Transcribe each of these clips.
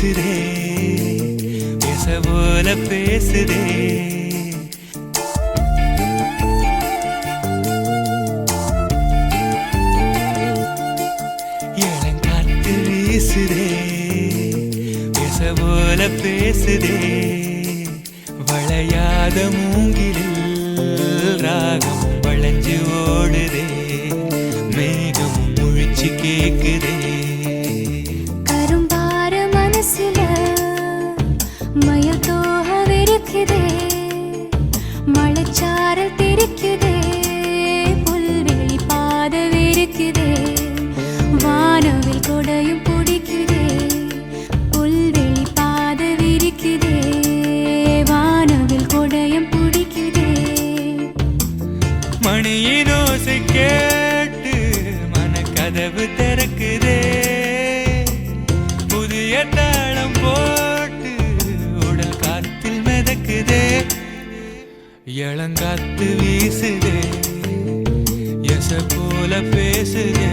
பேசுதே இளங்காத்து வீசுதே பேச போல பேசுதே. வளையாத மூங்கிலில் ராகம் வளைஞ்சு ஓடுதே மேகம் முழிச்சு கேக்குதே. மயில் தோக விரிக்குதே மழைச்சாரல் தெரிக்குதே. புல்வெளி பாத விரிக்குதே வானவில் கொடையும் பிடிக்குதே. புல்வெளி பாத விரிக்குதே வானவில் கொடையும் பிடிக்குதே. மணியின் ஓசை கேட்டு மனக்கதவு திறக்குதே. இளங்காத்து வீசுதே எச போல பேசுதே.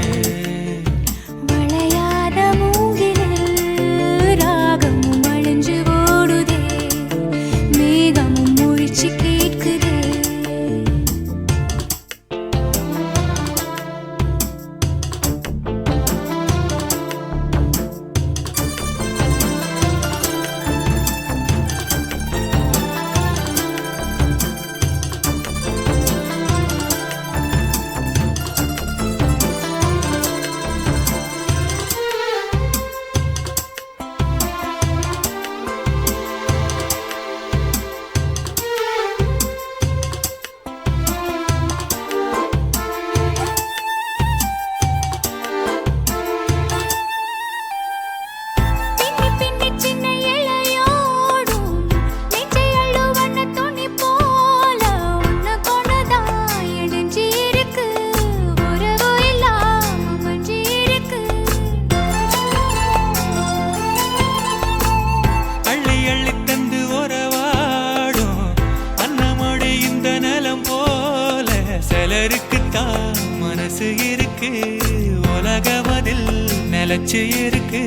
சிலருக்குத்தான் மனசு இருக்கு. உலகமதில் நிலச்சு இருக்கு.